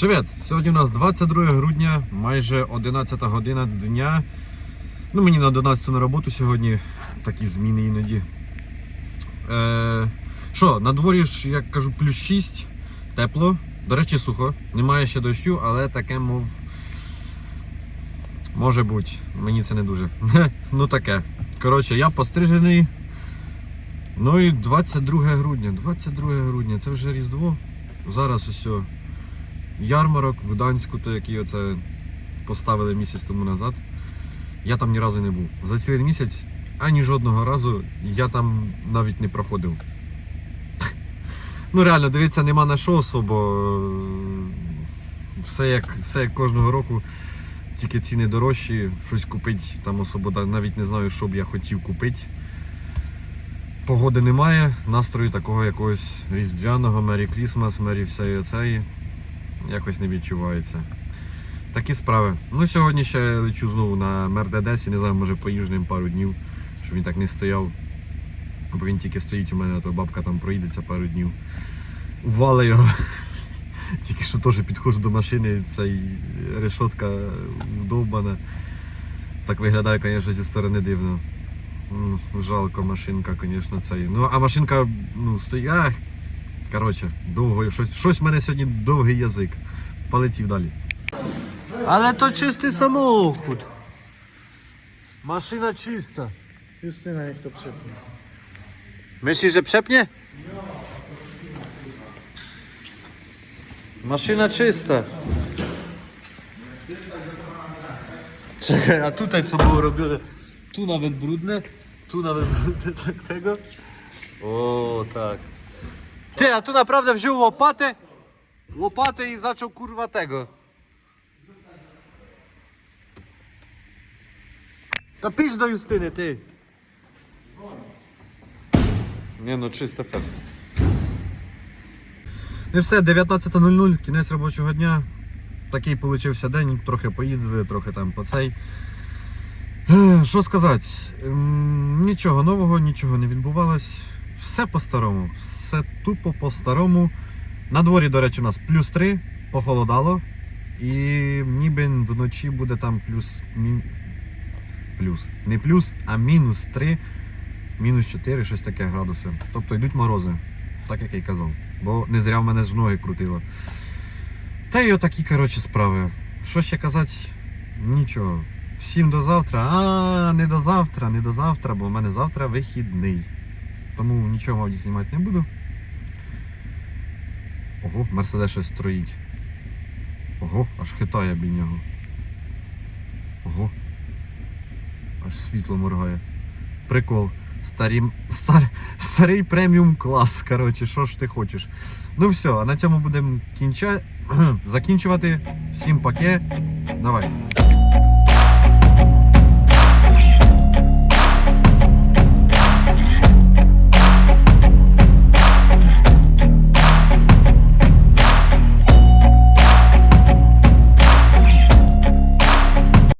Привіт! Сьогодні у нас 22 грудня, майже 11 година дня. Ну, мені на 11 на роботу сьогодні такі зміни іноді. Е, що, на дворі ж, як кажу, плюс 6, тепло. До речі, сухо. Немає ще дощу, але таке, мов. Може бути, мені це не дуже. ну таке. Коротше, я пострижений. Ну і 22 грудня. 22 грудня, це вже Різдво. Зараз усе ярмарок в Данську, то який оце поставили місяць тому назад. Я там ні разу не був. За цілий місяць ані жодного разу я там навіть не проходив. Ну реально, дивіться, нема на що особо. Все як, все як кожного року, тільки ціни дорожчі, щось купити там особо навіть не знаю, що б я хотів купити. Погоди немає, настрою такого якогось різдвяного, Мері Крісмас, Мері всієї оцеї якось не відчувається. Такі справи. Ну, сьогодні ще лечу знову на Мердедесі, не знаю, може поїжджу ним пару днів, щоб він так не стояв. Бо він тільки стоїть у мене, а то бабка там проїдеться пару днів. Вали його. Тільки що теж підходжу до машини, цей решотка вдовбана. Так виглядає, звісно, зі сторони дивно. Жалко машинка, звісно, цей. Ну, а машинка ну, стоїть. Коротше, довго, щось, щось в мене сьогодні довгий язик. Полетів далі. Але то чистий самохід. Машина чиста. Justyna niech to przypnie. Myślisz, że przepnie? Maszyna czysta. Czekaj, a tutaj co było robione? Tu nawet brudne, tu nawet brudne tak tego. O, tak. Ty, a tu naprawdę wziął łopatę, łopatę i zaczął kurwa tego. To pisz do Justyny, ty. Не, ну чисто фест. І все, 19.00, кінець робочого дня. Такий получився день, трохи поїздили, трохи там по цей. Що сказати? Нічого нового, нічого не відбувалось. Все по-старому, все тупо по-старому. На дворі, до речі, у нас плюс 3, похолодало. І ніби вночі буде там плюс. Мі... Плюс. Не плюс, а мінус 3 мінус 4, щось таке градуси. Тобто йдуть морози, так як я й казав. Бо не зря в мене ж ноги крутило. Та й отакі, коротше, справи. Що ще казати? Нічого. Всім до завтра. А, не до завтра, не до завтра, бо в мене завтра вихідний. Тому нічого мабуть знімати не буду. Ого, Мерседес щось строїть. Ого, аж хитає біля нього. Ого. Аж світло моргає. Прикол. Старі, стар, старий преміум клас. Коротше, що ж ти хочеш. Ну все, а на цьому будемо кінча... закінчувати. Всім паке. Давай.